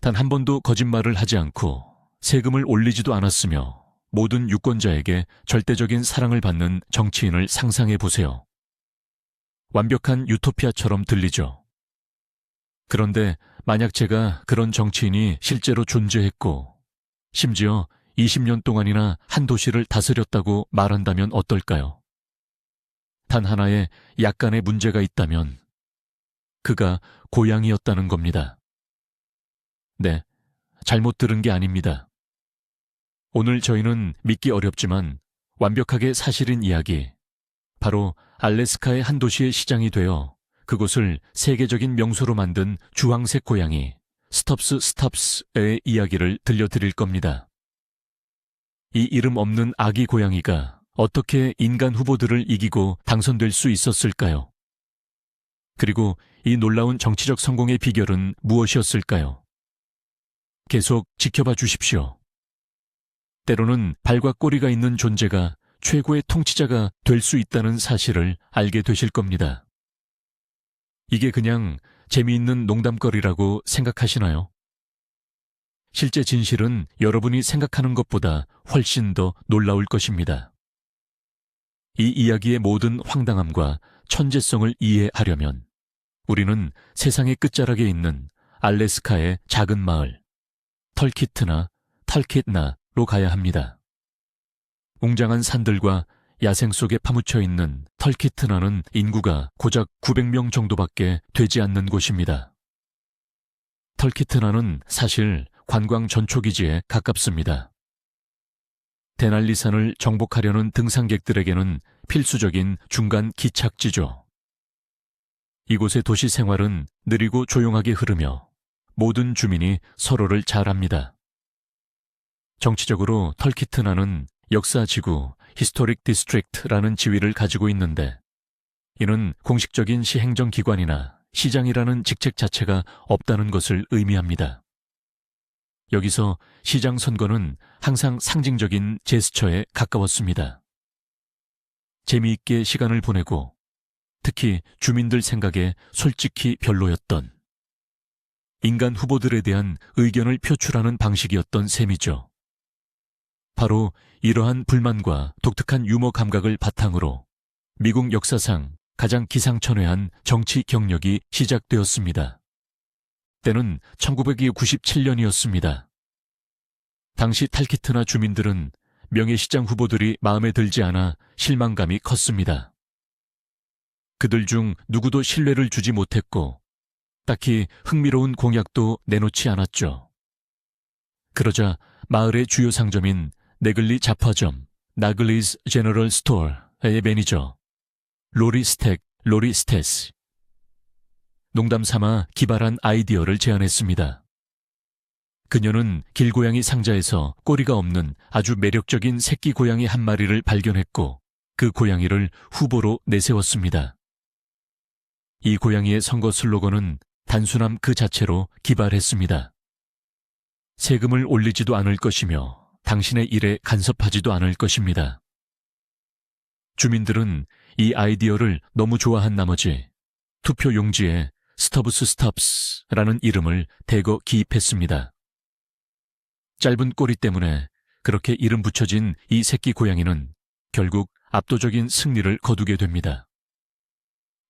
단 한 번도 거짓말을 하지 않고 세금을 올리지도 않았으며 모든 유권자에게 절대적인 사랑을 받는 정치인을 상상해 보세요. 완벽한 유토피아처럼 들리죠. 그런데 만약 제가 그런 정치인이 실제로 존재했고, 심지어 20년 동안이나 한 도시를 다스렸다고 말한다면 어떨까요? 단 하나의 약간의 문제가 있다면, 그가 고양이였다는 겁니다. 네, 잘못 들은 게 아닙니다. 오늘 저희는 믿기 어렵지만 완벽하게 사실인 이야기, 바로 알래스카의 한 도시의 시장이 되어 그곳을 세계적인 명소로 만든 주황색 고양이 스톱스 스탑스의 이야기를 들려드릴 겁니다. 이 이름 없는 아기 고양이가 어떻게 인간 후보들을 이기고 당선될 수 있었을까요? 그리고 이 놀라운 정치적 성공의 비결은 무엇이었을까요? 계속 지켜봐 주십시오. 때로는 발과 꼬리가 있는 존재가 최고의 통치자가 될 수 있다는 사실을 알게 되실 겁니다. 이게 그냥 재미있는 농담거리라고 생각하시나요? 실제 진실은 여러분이 생각하는 것보다 훨씬 더 놀라울 것입니다. 이 이야기의 모든 황당함과 천재성을 이해하려면 우리는 세상의 끝자락에 있는 알래스카의 작은 마을, 털키트나 탈킷나로 가야 합니다. 웅장한 산들과 야생 속에 파묻혀 있는 털키트나는 인구가 고작 900명 정도밖에 되지 않는 곳입니다. 털키트나는 사실 관광 전초기지에 가깝습니다. 데날리산을 정복하려는 등산객들에게는 필수적인 중간 기착지죠. 이곳의 도시 생활은 느리고 조용하게 흐르며 모든 주민이 서로를 잘 압니다. 정치적으로 털키트나는 역사지구 히스토릭 디스트릭트라는 지위를 가지고 있는데 이는 공식적인 시행정기관이나 시장이라는 직책 자체가 없다는 것을 의미합니다. 여기서 시장 선거는 항상 상징적인 제스처에 가까웠습니다. 재미있게 시간을 보내고 특히 주민들 생각에 솔직히 별로였던 인간 후보들에 대한 의견을 표출하는 방식이었던 셈이죠. 바로 이러한 불만과 독특한 유머 감각을 바탕으로 미국 역사상 가장 기상천외한 정치 경력이 시작되었습니다. 때는 1997년이었습니다. 당시 탈키트나 주민들은 명예시장 후보들이 마음에 들지 않아 실망감이 컸습니다. 그들 중 누구도 신뢰를 주지 못했고 딱히 흥미로운 공약도 내놓지 않았죠. 그러자 마을의 주요 상점인 네글리 잡화점 나글리즈 제너럴 스토어의 매니저 로리 스택 로리 스테스 농담 삼아 기발한 아이디어를 제안했습니다. 그녀는 길고양이 상자에서 꼬리가 없는 아주 매력적인 새끼 고양이 한 마리를 발견했고 그 고양이를 후보로 내세웠습니다. 이 고양이의 선거 슬로건은 단순함 그 자체로 기발했습니다. 세금을 올리지도 않을 것이며 당신의 일에 간섭하지도 않을 것입니다. 주민들은 이 아이디어를 너무 좋아한 나머지 투표 용지에 스터브스 스탑스라는 이름을 대거 기입했습니다. 짧은 꼬리 때문에 그렇게 이름 붙여진 이 새끼 고양이는 결국 압도적인 승리를 거두게 됩니다.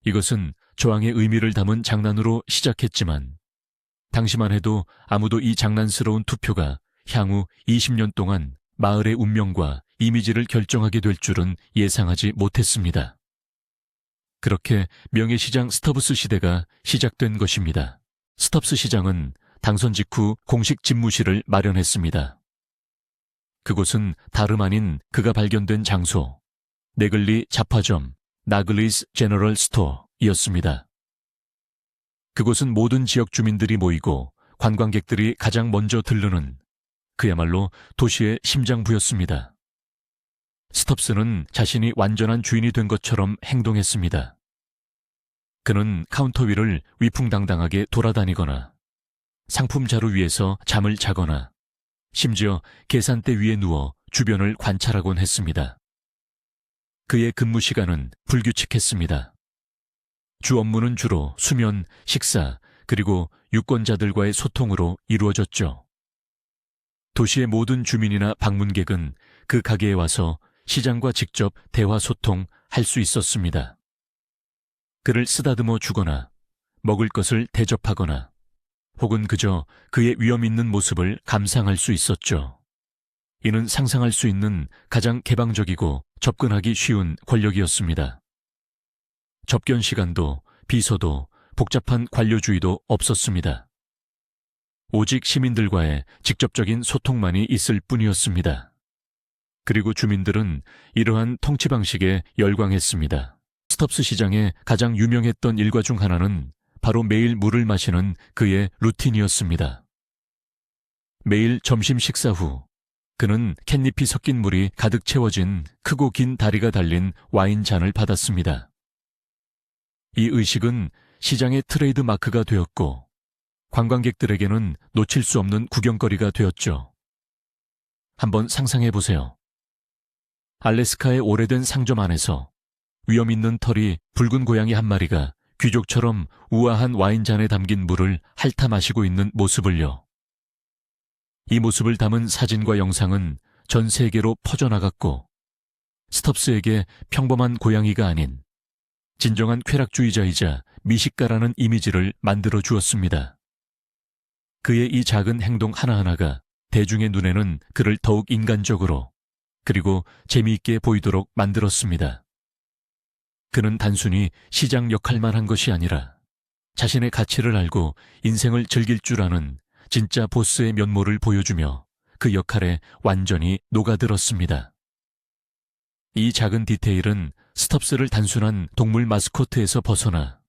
이것은 저항의 의미를 담은 장난으로 시작했지만 당시만 해도 아무도 이 장난스러운 투표가 향후 20년 동안 마을의 운명과 이미지를 결정하게 될 줄은 예상하지 못했습니다. 그렇게 명예시장 스터브스 시대가 시작된 것입니다. 스터브스 시장은 당선 직후 공식 집무실을 마련했습니다. 그곳은 다름 아닌 그가 발견된 장소, 네글리 잡화점, 나글리스 제너럴 스토어 이었습니다. 그곳은 모든 지역 주민들이 모이고 관광객들이 가장 먼저 들르는 그야말로 도시의 심장부였습니다. 스톱스는 자신이 완전한 주인이 된 것처럼 행동했습니다. 그는 카운터 위를 위풍당당하게 돌아다니거나 상품 자루 위에서 잠을 자거나 심지어 계산대 위에 누워 주변을 관찰하곤 했습니다. 그의 근무 시간은 불규칙했습니다. 주 업무는 주로 수면, 식사, 그리고 유권자들과의 소통으로 이루어졌죠. 도시의 모든 주민이나 방문객은 그 가게에 와서 시장과 직접 대화 소통 할 수 있었습니다. 그를 쓰다듬어 주거나 먹을 것을 대접하거나 혹은 그저 그의 위험 있는 모습을 감상할 수 있었죠. 이는 상상할 수 있는 가장 개방적이고 접근하기 쉬운 권력이었습니다. 접견 시간도 비서도 복잡한 관료주의도 없었습니다. 오직 시민들과의 직접적인 소통만이 있을 뿐이었습니다. 그리고 주민들은 이러한 통치 방식에 열광했습니다. 스톱스 시장의 가장 유명했던 일과 중 하나는 바로 매일 물을 마시는 그의 루틴이었습니다. 매일 점심 식사 후 그는 캣잎이 섞인 물이 가득 채워진 크고 긴 다리가 달린 와인 잔을 받았습니다. 이 의식은 시장의 트레이드 마크가 되었고 관광객들에게는 놓칠 수 없는 구경거리가 되었죠. 한번 상상해 보세요. 알래스카의 오래된 상점 안에서 위험 있는 털이 붉은 고양이 한 마리가 귀족처럼 우아한 와인잔에 담긴 물을 핥아 마시고 있는 모습을요. 이 모습을 담은 사진과 영상은 전 세계로 퍼져나갔고 스톱스에게 평범한 고양이가 아닌 진정한 쾌락주의자이자 미식가라는 이미지를 만들어 주었습니다. 그의 이 작은 행동 하나하나가 대중의 눈에는 그를 더욱 인간적으로 그리고 재미있게 보이도록 만들었습니다. 그는 단순히 시장 역할만 한 것이 아니라 자신의 가치를 알고 인생을 즐길 줄 아는 진짜 보스의 면모를 보여주며 그 역할에 완전히 녹아들었습니다. 이 작은 디테일은 스톱스를 단순한 동물 마스코트에서 벗어나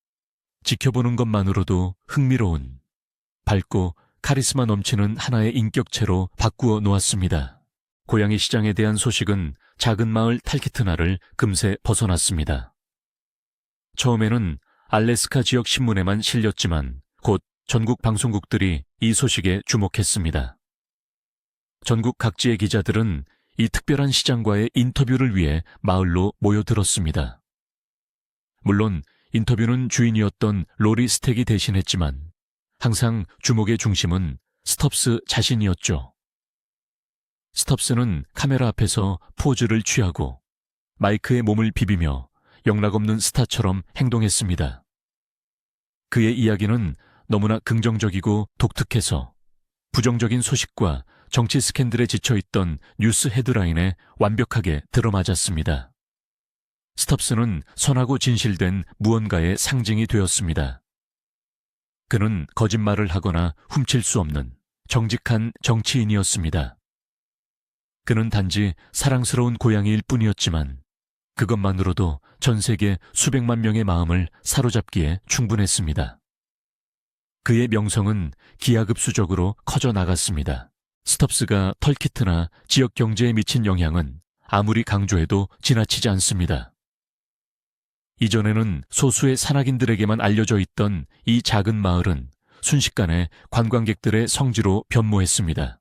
지켜보는 것만으로도 흥미로운 밝고 카리스마 넘치는 하나의 인격체로 바꾸어 놓았습니다. 고양이 시장에 대한 소식은 작은 마을 탈키트나를 금세 벗어났습니다. 처음에는 알래스카 지역 신문에만 실렸지만 곧 전국 방송국들이 이 소식에 주목했습니다. 전국 각지의 기자들은 이 특별한 시장과의 인터뷰를 위해 마을로 모여들었습니다. 물론 인터뷰는 주인이었던 로리 스택이 대신했지만 항상 주목의 중심은 스톱스 자신이었죠. 스톱스는 카메라 앞에서 포즈를 취하고 마이크에 몸을 비비며 영락없는 스타처럼 행동했습니다. 그의 이야기는 너무나 긍정적이고 독특해서 부정적인 소식과 정치 스캔들에 지쳐있던 뉴스 헤드라인에 완벽하게 들어맞았습니다. 스톱스는 선하고 진실된 무언가의 상징이 되었습니다. 그는 거짓말을 하거나 훔칠 수 없는 정직한 정치인이었습니다. 그는 단지 사랑스러운 고양이일 뿐이었지만 그것만으로도 전 세계 수백만 명의 마음을 사로잡기에 충분했습니다. 그의 명성은 기하급수적으로 커져 나갔습니다. 스톱스가 털키트나 지역 경제에 미친 영향은 아무리 강조해도 지나치지 않습니다. 이전에는 소수의 산악인들에게만 알려져 있던 이 작은 마을은 순식간에 관광객들의 성지로 변모했습니다.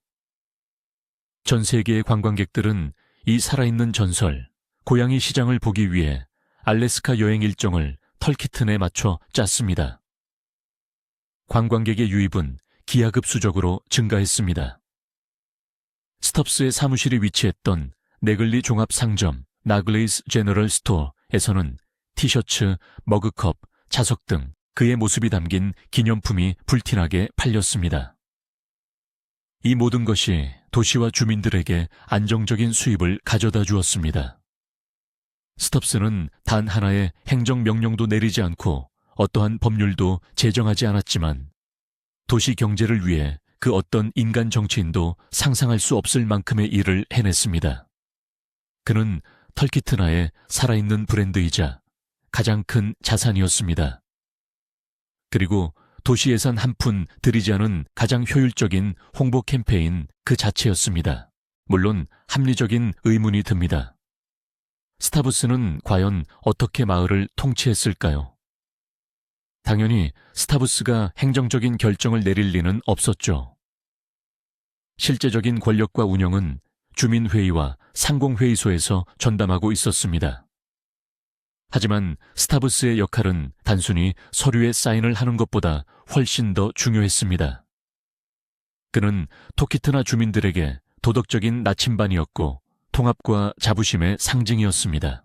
전 세계의 관광객들은 이 살아있는 전설, 고양이 시장을 보기 위해 알래스카 여행 일정을 털키튼에 맞춰 짰습니다. 관광객의 유입은 기하급수적으로 증가했습니다. 스톱스의 사무실이 위치했던 네글리 종합상점 나글레이스 제너럴 스토어에서는 티셔츠, 머그컵, 자석 등 그의 모습이 담긴 기념품이 불티나게 팔렸습니다. 이 모든 것이 도시와 주민들에게 안정적인 수입을 가져다 주었습니다. 스톱스는 단 하나의 행정명령도 내리지 않고 어떠한 법률도 제정하지 않았지만 도시 경제를 위해 그 어떤 인간 정치인도 상상할 수 없을 만큼의 일을 해냈습니다. 그는 털키트나의 살아있는 브랜드이자 가장 큰 자산이었습니다. 그리고 도시 예산 한 푼 들이지 않은 가장 효율적인 홍보 캠페인 그 자체였습니다. 물론 합리적인 의문이 듭니다. 스타부스는 과연 어떻게 마을을 통치했을까요? 당연히 스타부스가 행정적인 결정을 내릴 리는 없었죠. 실제적인 권력과 운영은 주민회의와 상공회의소에서 전담하고 있었습니다. 하지만 스타브스의 역할은 단순히 서류에 사인을 하는 것보다 훨씬 더 중요했습니다. 그는 토키트나 주민들에게 도덕적인 나침반이었고 통합과 자부심의 상징이었습니다.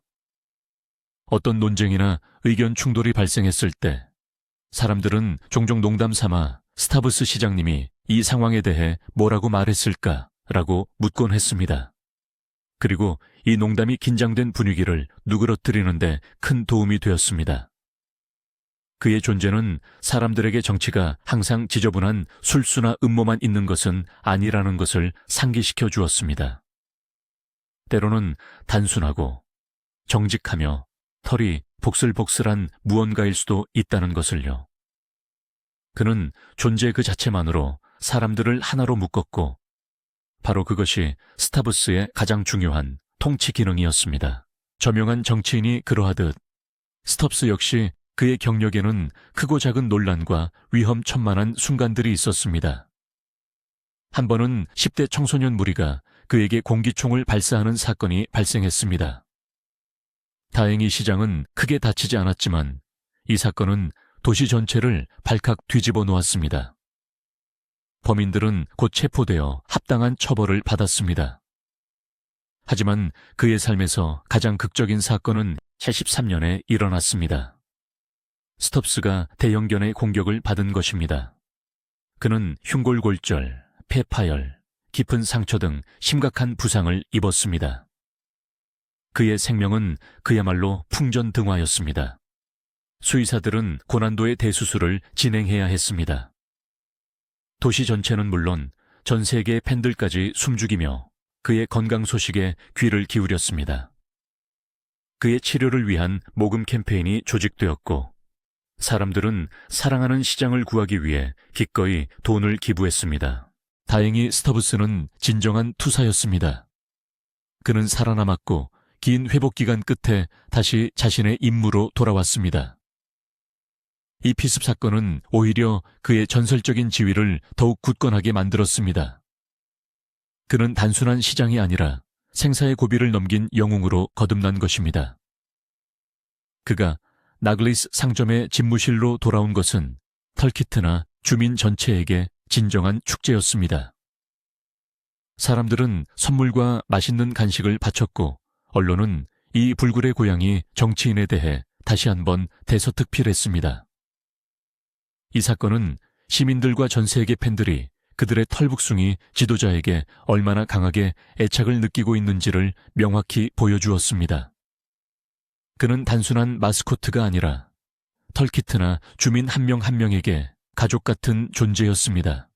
어떤 논쟁이나 의견 충돌이 발생했을 때 사람들은 종종 농담 삼아 스타브스 시장님이 이 상황에 대해 뭐라고 말했을까 라고 묻곤 했습니다. 그리고 이 농담이 긴장된 분위기를 누그러뜨리는데 큰 도움이 되었습니다. 그의 존재는 사람들에게 정치가 항상 지저분한 술수나 음모만 있는 것은 아니라는 것을 상기시켜 주었습니다. 때로는 단순하고 정직하며 털이 복슬복슬한 무언가일 수도 있다는 것을요. 그는 존재 그 자체만으로 사람들을 하나로 묶었고 바로 그것이 스타브스의 가장 중요한 통치 기능이었습니다. 저명한 정치인이 그러하듯 스톱스 역시 그의 경력에는 크고 작은 논란과 위험천만한 순간들이 있었습니다. 한 번은 10대 청소년 무리가 그에게 공기총을 발사하는 사건이 발생했습니다. 다행히 시장은 크게 다치지 않았지만 이 사건은 도시 전체를 발칵 뒤집어 놓았습니다. 범인들은 곧 체포되어 합당한 처벌을 받았습니다. 하지만 그의 삶에서 가장 극적인 사건은 73년에 일어났습니다. 스톱스가 대형견의 공격을 받은 것입니다. 그는 흉골골절, 폐파열, 깊은 상처 등 심각한 부상을 입었습니다. 그의 생명은 그야말로 풍전등화였습니다. 수의사들은 고난도의 대수술을 진행해야 했습니다. 도시 전체는 물론 전 세계의 팬들까지 숨죽이며 그의 건강 소식에 귀를 기울였습니다. 그의 치료를 위한 모금 캠페인이 조직되었고 사람들은 사랑하는 시장을 구하기 위해 기꺼이 돈을 기부했습니다. 다행히 스터브스는 진정한 투사였습니다. 그는 살아남았고 긴 회복 기간 끝에 다시 자신의 임무로 돌아왔습니다. 이 피습 사건은 오히려 그의 전설적인 지위를 더욱 굳건하게 만들었습니다. 그는 단순한 시장이 아니라 생사의 고비를 넘긴 영웅으로 거듭난 것입니다. 그가 나글리스 상점의 집무실로 돌아온 것은 털키트나 주민 전체에게 진정한 축제였습니다. 사람들은 선물과 맛있는 간식을 바쳤고 언론은 이 불굴의 고향이 정치인에 대해 다시 한번 대서특필했습니다. 이 사건은 시민들과 전 세계 팬들이 그들의 털북숭이 지도자에게 얼마나 강하게 애착을 느끼고 있는지를 명확히 보여주었습니다. 그는 단순한 마스코트가 아니라 털키트나 주민 한 명한 명에게 가족 같은 존재였습니다.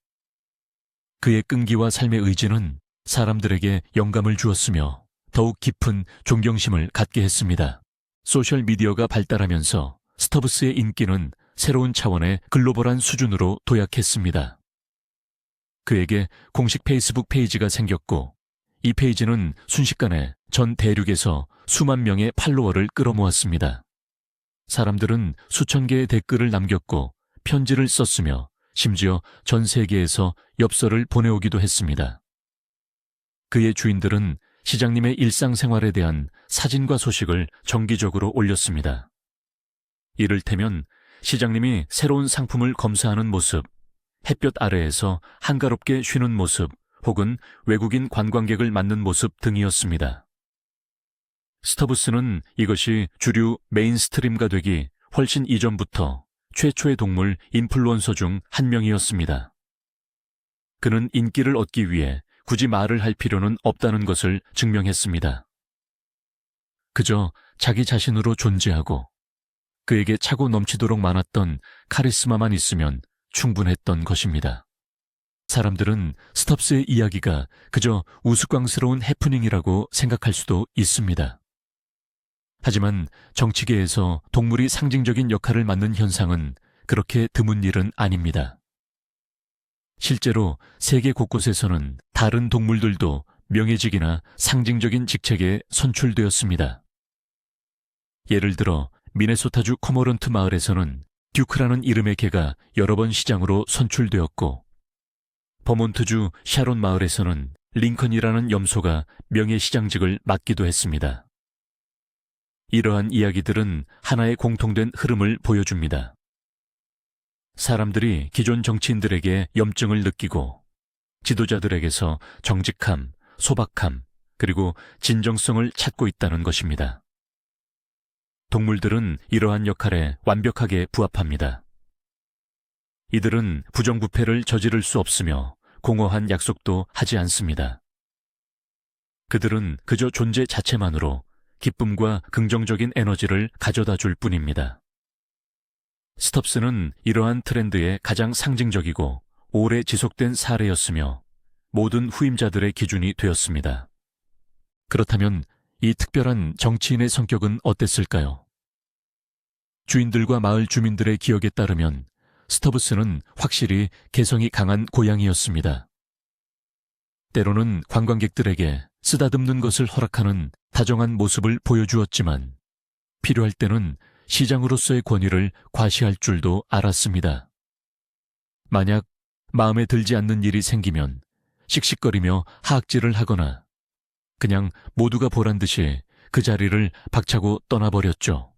그의 끈기와 삶의 의지는 사람들에게 영감을 주었으며 더욱 깊은 존경심을 갖게 했습니다. 소셜미디어가 발달하면서 스터브스의 인기는 새로운 차원의 글로벌한 수준으로 도약했습니다. 그에게 공식 페이스북 페이지가 생겼고 이 페이지는 순식간에 전 대륙에서 수만 명의 팔로워를 끌어모았습니다. 사람들은 수천 개의 댓글을 남겼고 편지를 썼으며 심지어 전 세계에서 엽서를 보내오기도 했습니다. 그의 주인들은 시장님의 일상생활에 대한 사진과 소식을 정기적으로 올렸습니다. 이를테면 시장님이 새로운 상품을 검사하는 모습, 햇볕 아래에서 한가롭게 쉬는 모습, 혹은 외국인 관광객을 맞는 모습 등이었습니다. 스터브스는 이것이 주류 메인스트림가 되기 훨씬 이전부터 최초의 동물 인플루언서 중 한 명이었습니다. 그는 인기를 얻기 위해 굳이 말을 할 필요는 없다는 것을 증명했습니다. 그저 자기 자신으로 존재하고 그에게 차고 넘치도록 많았던 카리스마만 있으면 충분했던 것입니다. 사람들은 스톱스의 이야기가 그저 우스꽝스러운 해프닝이라고 생각할 수도 있습니다. 하지만 정치계에서 동물이 상징적인 역할을 맡는 현상은 그렇게 드문 일은 아닙니다. 실제로 세계 곳곳에서는 다른 동물들도 명예직이나 상징적인 직책에 선출되었습니다. 예를 들어 미네소타주 코모런트 마을에서는 듀크라는 이름의 개가 여러 번 시장으로 선출되었고 버몬트주 샤론 마을에서는 링컨이라는 염소가 명예시장직을 맡기도 했습니다. 이러한 이야기들은 하나의 공통된 흐름을 보여줍니다. 사람들이 기존 정치인들에게 염증을 느끼고 지도자들에게서 정직함, 소박함, 그리고 진정성을 찾고 있다는 것입니다. 동물들은 이러한 역할에 완벽하게 부합합니다. 이들은 부정부패를 저지를 수 없으며 공허한 약속도 하지 않습니다. 그들은 그저 존재 자체만으로 기쁨과 긍정적인 에너지를 가져다 줄 뿐입니다. 스톱스는 이러한 트렌드의 가장 상징적이고 오래 지속된 사례였으며 모든 후임자들의 기준이 되었습니다. 그렇다면 이 특별한 정치인의 성격은 어땠을까요? 주인들과 마을 주민들의 기억에 따르면 스터브스는 확실히 개성이 강한 고양이였습니다. 때로는 관광객들에게 쓰다듬는 것을 허락하는 다정한 모습을 보여주었지만 필요할 때는 시장으로서의 권위를 과시할 줄도 알았습니다. 만약 마음에 들지 않는 일이 생기면 씩씩거리며 하악질을 하거나 그냥 모두가 보란 듯이 그 자리를 박차고 떠나버렸죠.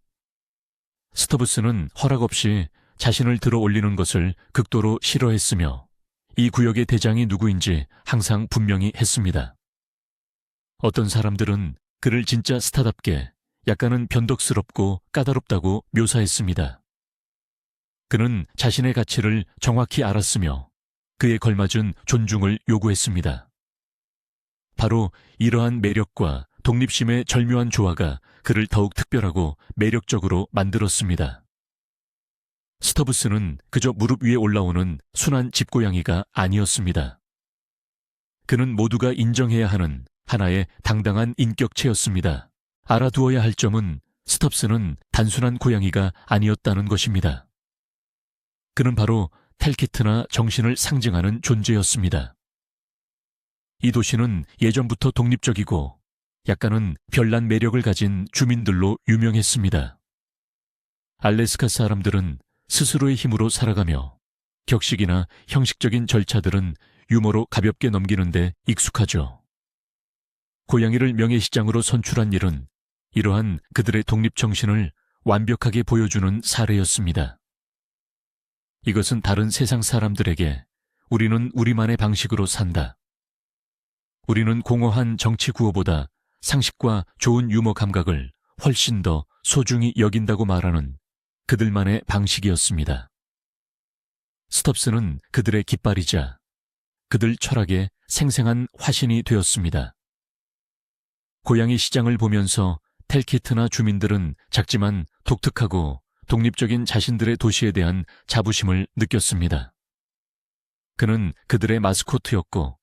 스터브스는 허락 없이 자신을 들어 올리는 것을 극도로 싫어했으며 이 구역의 대장이 누구인지 항상 분명히 했습니다. 어떤 사람들은 그를 진짜 스타답게 약간은 변덕스럽고 까다롭다고 묘사했습니다. 그는 자신의 가치를 정확히 알았으며 그에 걸맞은 존중을 요구했습니다. 바로 이러한 매력과 독립심의 절묘한 조화가 그를 더욱 특별하고 매력적으로 만들었습니다. 스터브스는 그저 무릎 위에 올라오는 순한 집고양이가 아니었습니다. 그는 모두가 인정해야 하는 하나의 당당한 인격체였습니다. 알아두어야 할 점은 스톱스는 단순한 고양이가 아니었다는 것입니다. 그는 바로 텔키트나 정신을 상징하는 존재였습니다. 이 도시는 예전부터 독립적이고 약간은 별난 매력을 가진 주민들로 유명했습니다. 알래스카 사람들은 스스로의 힘으로 살아가며 격식이나 형식적인 절차들은 유머로 가볍게 넘기는데 익숙하죠. 고양이를 명예시장으로 선출한 일은 이러한 그들의 독립정신을 완벽하게 보여주는 사례였습니다. 이것은 다른 세상 사람들에게 우리는 우리만의 방식으로 산다. 우리는 공허한 정치 구호보다 상식과 좋은 유머 감각을 훨씬 더 소중히 여긴다고 말하는 그들만의 방식이었습니다. 스톱스는 그들의 깃발이자 그들 철학의 생생한 화신이 되었습니다. 고양이 시장을 보면서 텔키트나 주민들은 작지만 독특하고 독립적인 자신들의 도시에 대한 자부심을 느꼈습니다. 그는 그들의 마스코트였고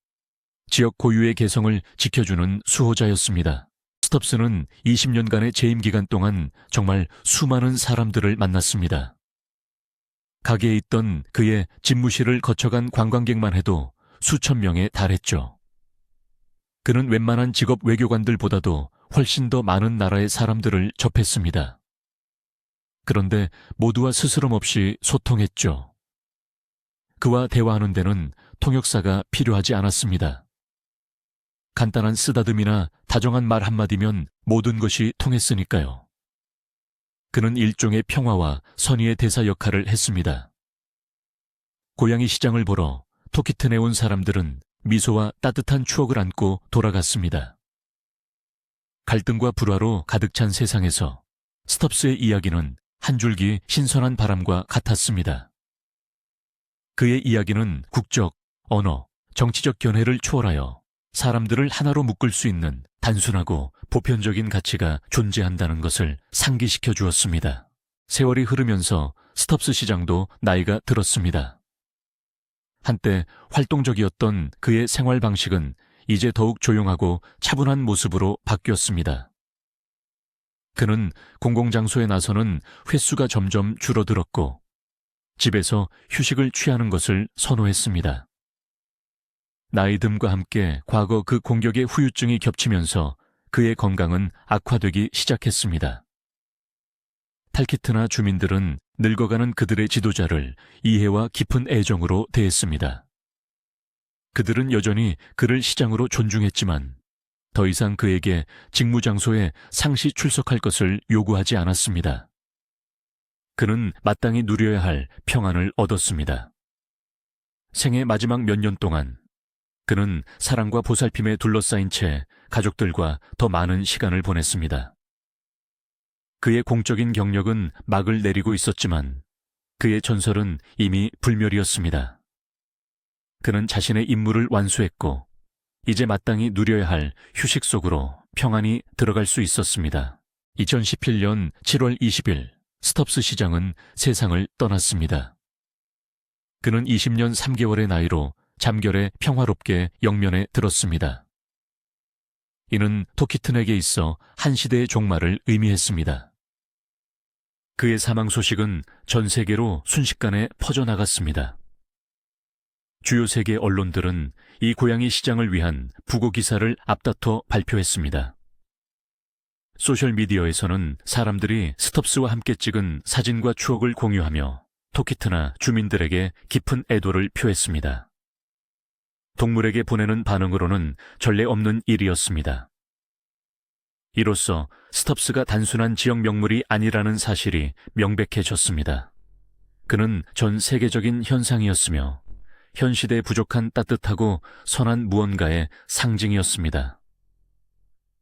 지역 고유의 개성을 지켜주는 수호자였습니다. 스톱스는 20년간의 재임 기간 동안 정말 수많은 사람들을 만났습니다. 가게에 있던 그의 집무실을 거쳐간 관광객만 해도 수천 명에 달했죠. 그는 웬만한 직업 외교관들보다도 훨씬 더 많은 나라의 사람들을 접했습니다. 그런데 모두와 스스럼 없이 소통했죠. 그와 대화하는 데는 통역사가 필요하지 않았습니다. 간단한 쓰다듬이나 다정한 말 한마디면 모든 것이 통했으니까요. 그는 일종의 평화와 선의의 대사 역할을 했습니다. 고양이 시장을 보러 토키튼에 온 사람들은 미소와 따뜻한 추억을 안고 돌아갔습니다. 갈등과 불화로 가득 찬 세상에서 스톱스의 이야기는 한 줄기 신선한 바람과 같았습니다. 그의 이야기는 국적, 언어, 정치적 견해를 초월하여 사람들을 하나로 묶을 수 있는 단순하고 보편적인 가치가 존재한다는 것을 상기시켜 주었습니다. 세월이 흐르면서 스톱스 시장도 나이가 들었습니다. 한때 활동적이었던 그의 생활 방식은 이제 더욱 조용하고 차분한 모습으로 바뀌었습니다. 그는 공공장소에 나서는 횟수가 점점 줄어들었고 집에서 휴식을 취하는 것을 선호했습니다. 나이듦과 함께 과거 그 공격의 후유증이 겹치면서 그의 건강은 악화되기 시작했습니다. 탈키트나 주민들은 늙어가는 그들의 지도자를 이해와 깊은 애정으로 대했습니다. 그들은 여전히 그를 시장으로 존중했지만 더 이상 그에게 직무 장소에 상시 출석할 것을 요구하지 않았습니다. 그는 마땅히 누려야 할 평안을 얻었습니다. 생애 마지막 몇 년 동안 그는 사랑과 보살핌에 둘러싸인 채 가족들과 더 많은 시간을 보냈습니다. 그의 공적인 경력은 막을 내리고 있었지만 그의 전설은 이미 불멸이었습니다. 그는 자신의 임무를 완수했고 이제 마땅히 누려야 할 휴식 속으로 평안히 들어갈 수 있었습니다. 2017년 7월 20일 스톱스 시장은 세상을 떠났습니다. 그는 20년 3개월의 나이로 잠결에 평화롭게 영면에 들었습니다. 이는 토키튼에게 있어 한 시대의 종말을 의미했습니다. 그의 사망 소식은 전 세계로 순식간에 퍼져나갔습니다. 주요 세계 언론들은 이 고양이 시장을 위한 부고 기사를 앞다퉈 발표했습니다. 소셜미디어에서는 사람들이 스톱스와 함께 찍은 사진과 추억을 공유하며 토키트나 주민들에게 깊은 애도를 표했습니다. 동물에게 보내는 반응으로는 전례 없는 일이었습니다. 이로써 스톱스가 단순한 지역 명물이 아니라는 사실이 명백해졌습니다. 그는 전 세계적인 현상이었으며 현 시대에 부족한 따뜻하고 선한 무언가의 상징이었습니다.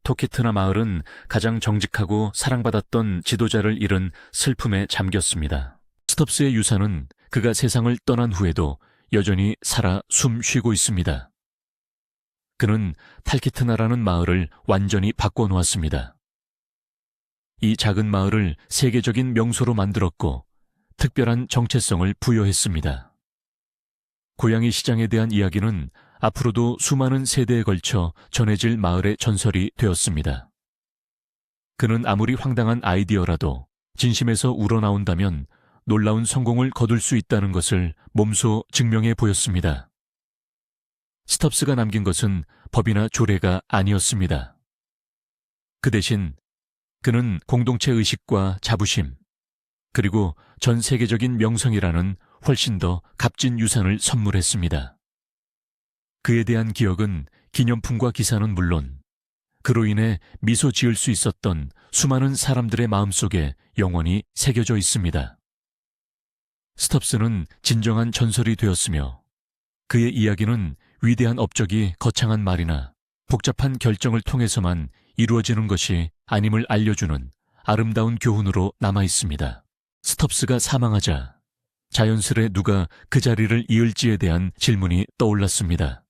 토키트나 마을은 가장 정직하고 사랑받았던 지도자를 잃은 슬픔에 잠겼습니다. 스톱스의 유산은 그가 세상을 떠난 후에도 여전히 살아 숨 쉬고 있습니다. 그는 탈키트나라는 마을을 완전히 바꿔놓았습니다. 이 작은 마을을 세계적인 명소로 만들었고 특별한 정체성을 부여했습니다. 고양이 시장에 대한 이야기는 앞으로도 수많은 세대에 걸쳐 전해질 마을의 전설이 되었습니다. 그는 아무리 황당한 아이디어라도 진심에서 우러나온다면 놀라운 성공을 거둘 수 있다는 것을 몸소 증명해 보였습니다. 스톱스가 남긴 것은 법이나 조례가 아니었습니다. 그 대신 그는 공동체 의식과 자부심, 그리고 전 세계적인 명성이라는 훨씬 더 값진 유산을 선물했습니다. 그에 대한 기억은 기념품과 기사는 물론 그로 인해 미소 지을 수 있었던 수많은 사람들의 마음속에 영원히 새겨져 있습니다. 스톱스는 진정한 전설이 되었으며 그의 이야기는 위대한 업적이 거창한 말이나 복잡한 결정을 통해서만 이루어지는 것이 아님을 알려주는 아름다운 교훈으로 남아 있습니다. 스톱스가 사망하자 자연스레 누가 그 자리를 이을지에 대한 질문이 떠올랐습니다.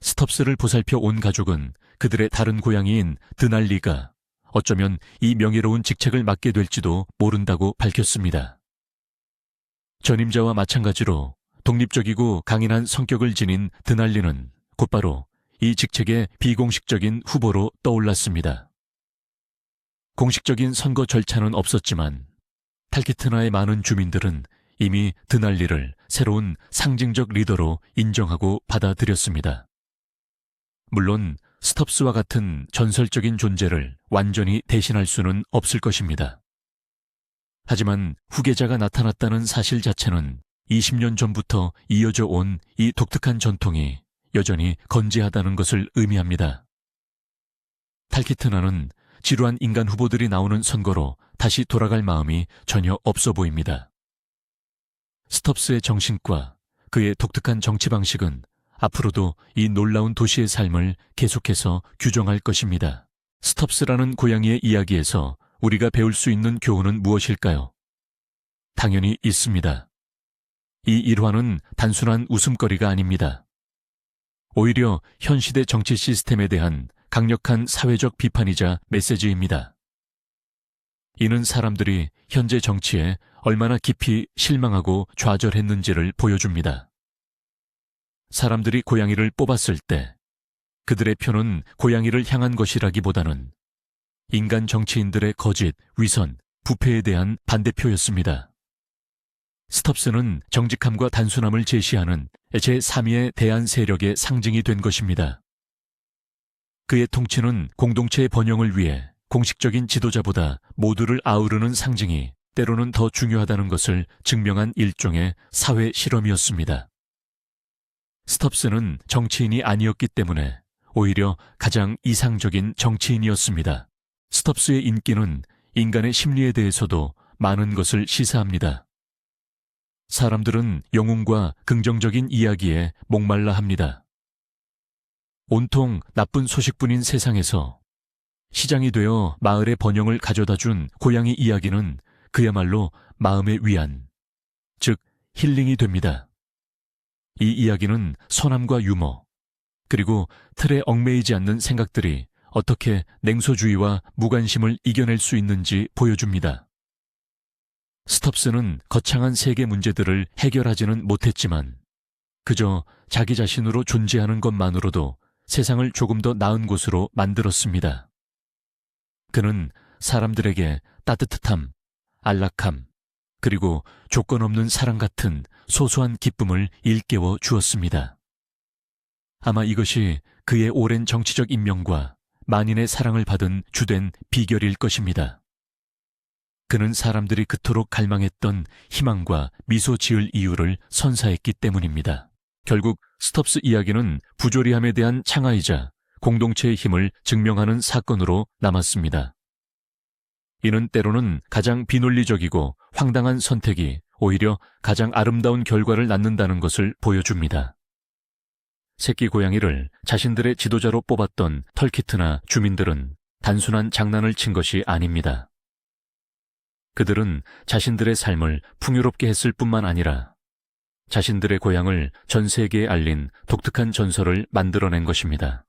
스톱스를 보살펴 온 가족은 그들의 다른 고양이인 드날리가 어쩌면 이 명예로운 직책을 맡게 될지도 모른다고 밝혔습니다. 전임자와 마찬가지로 독립적이고 강인한 성격을 지닌 드날리는 곧바로 이 직책의 비공식적인 후보로 떠올랐습니다. 공식적인 선거 절차는 없었지만 탈키트나의 많은 주민들은 이미 드날리를 새로운 상징적 리더로 인정하고 받아들였습니다. 물론 스톱스와 같은 전설적인 존재를 완전히 대신할 수는 없을 것입니다. 하지만 후계자가 나타났다는 사실 자체는 20년 전부터 이어져 온 이 독특한 전통이 여전히 건재하다는 것을 의미합니다. 탈키트나는 지루한 인간 후보들이 나오는 선거로 다시 돌아갈 마음이 전혀 없어 보입니다. 스톱스의 정신과 그의 독특한 정치 방식은 앞으로도 이 놀라운 도시의 삶을 계속해서 규정할 것입니다. 스톱스라는 고양이의 이야기에서 우리가 배울 수 있는 교훈은 무엇일까요? 당연히 있습니다. 이 일화는 단순한 웃음거리가 아닙니다. 오히려 현 시대 정치 시스템에 대한 강력한 사회적 비판이자 메시지입니다. 이는 사람들이 현재 정치에 얼마나 깊이 실망하고 좌절했는지를 보여줍니다. 사람들이 고양이를 뽑았을 때 그들의 표는 고양이를 향한 것이라기보다는 인간 정치인들의 거짓, 위선, 부패에 대한 반대표였습니다. 스톱스는 정직함과 단순함을 제시하는 제3위의 대한 세력의 상징이 된 것입니다. 그의 통치는 공동체의 번영을 위해 공식적인 지도자보다 모두를 아우르는 상징이 때로는 더 중요하다는 것을 증명한 일종의 사회 실험이었습니다. 스톱스는 정치인이 아니었기 때문에 오히려 가장 이상적인 정치인이었습니다. 스톱스의 인기는 인간의 심리에 대해서도 많은 것을 시사합니다. 사람들은 영웅과 긍정적인 이야기에 목말라 합니다. 온통 나쁜 소식뿐인 세상에서 시장이 되어 마을의 번영을 가져다 준 고양이 이야기는 그야말로 마음의 위안, 즉 힐링이 됩니다. 이 이야기는 선함과 유머, 그리고 틀에 얽매이지 않는 생각들이 어떻게 냉소주의와 무관심을 이겨낼 수 있는지 보여줍니다. 스톱스는 거창한 세계 문제들을 해결하지는 못했지만 그저 자기 자신으로 존재하는 것만으로도 세상을 조금 더 나은 곳으로 만들었습니다. 그는 사람들에게 따뜻함, 안락함, 그리고 조건 없는 사랑 같은 소소한 기쁨을 일깨워 주었습니다. 아마 이것이 그의 오랜 정치적 인명과 만인의 사랑을 받은 주된 비결일 것입니다. 그는 사람들이 그토록 갈망했던 희망과 미소 지을 이유를 선사했기 때문입니다. 결국 스톱스 이야기는 부조리함에 대한 창화이자 공동체의 힘을 증명하는 사건으로 남았습니다. 이는 때로는 가장 비논리적이고 황당한 선택이 오히려 가장 아름다운 결과를 낳는다는 것을 보여줍니다. 새끼 고양이를 자신들의 지도자로 뽑았던 털키트나 주민들은 단순한 장난을 친 것이 아닙니다. 그들은 자신들의 삶을 풍요롭게 했을 뿐만 아니라 자신들의 고향을 전 세계에 알린 독특한 전설을 만들어낸 것입니다.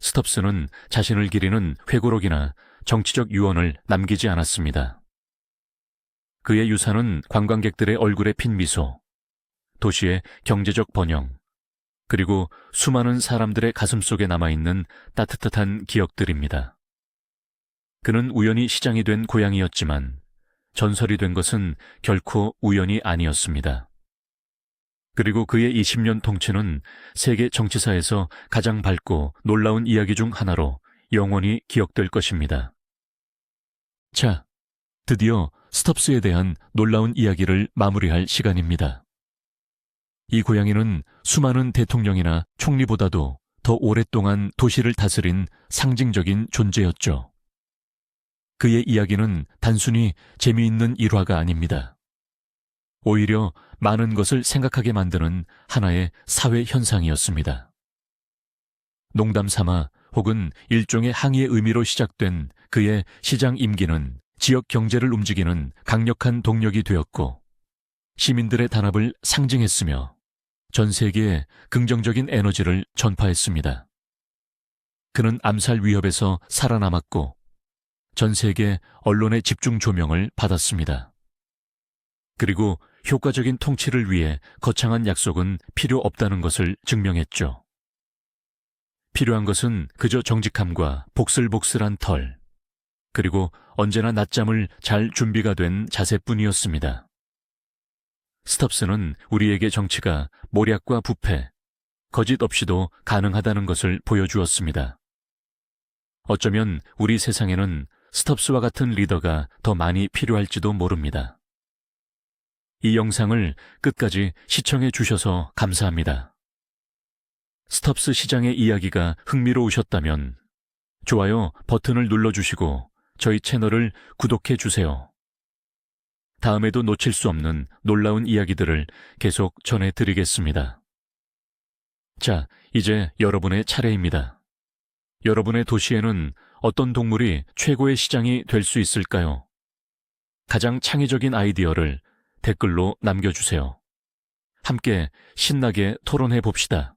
스톱스는 자신을 기리는 회고록이나 정치적 유언을 남기지 않았습니다. 그의 유산은 관광객들의 얼굴에 핀 미소, 도시의 경제적 번영, 그리고 수많은 사람들의 가슴 속에 남아있는 따뜻한 기억들입니다. 그는 우연히 시장이 된 고향이었지만 전설이 된 것은 결코 우연이 아니었습니다. 그리고 그의 20년 통치는 세계 정치사에서 가장 밝고 놀라운 이야기 중 하나로 영원히 기억될 것입니다. 자, 드디어 스톱스에 대한 놀라운 이야기를 마무리할 시간입니다. 이 고양이는 수많은 대통령이나 총리보다도 더 오랫동안 도시를 다스린 상징적인 존재였죠. 그의 이야기는 단순히 재미있는 일화가 아닙니다. 오히려 많은 것을 생각하게 만드는 하나의 사회 현상이었습니다. 농담 삼아 혹은 일종의 항의의 의미로 시작된 그의 시장 임기는 지역 경제를 움직이는 강력한 동력이 되었고 시민들의 단합을 상징했으며 전 세계에 긍정적인 에너지를 전파했습니다. 그는 암살 위협에서 살아남았고 전 세계 언론의 집중 조명을 받았습니다. 그리고 효과적인 통치를 위해 거창한 약속은 필요 없다는 것을 증명했죠. 필요한 것은 그저 정직함과 복슬복슬한 털, 그리고 언제나 낮잠을 잘 준비가 된 자세뿐이었습니다. 스톱스는 우리에게 정치가 모략과 부패, 거짓 없이도 가능하다는 것을 보여주었습니다. 어쩌면 우리 세상에는 스톱스와 같은 리더가 더 많이 필요할지도 모릅니다. 이 영상을 끝까지 시청해 주셔서 감사합니다. 스톱스 시장의 이야기가 흥미로우셨다면 좋아요 버튼을 눌러주시고 저희 채널을 구독해 주세요. 다음에도 놓칠 수 없는 놀라운 이야기들을 계속 전해드리겠습니다. 자, 이제 여러분의 차례입니다. 여러분의 도시에는 어떤 동물이 최고의 시장이 될 수 있을까요? 가장 창의적인 아이디어를 댓글로 남겨주세요. 함께 신나게 토론해 봅시다.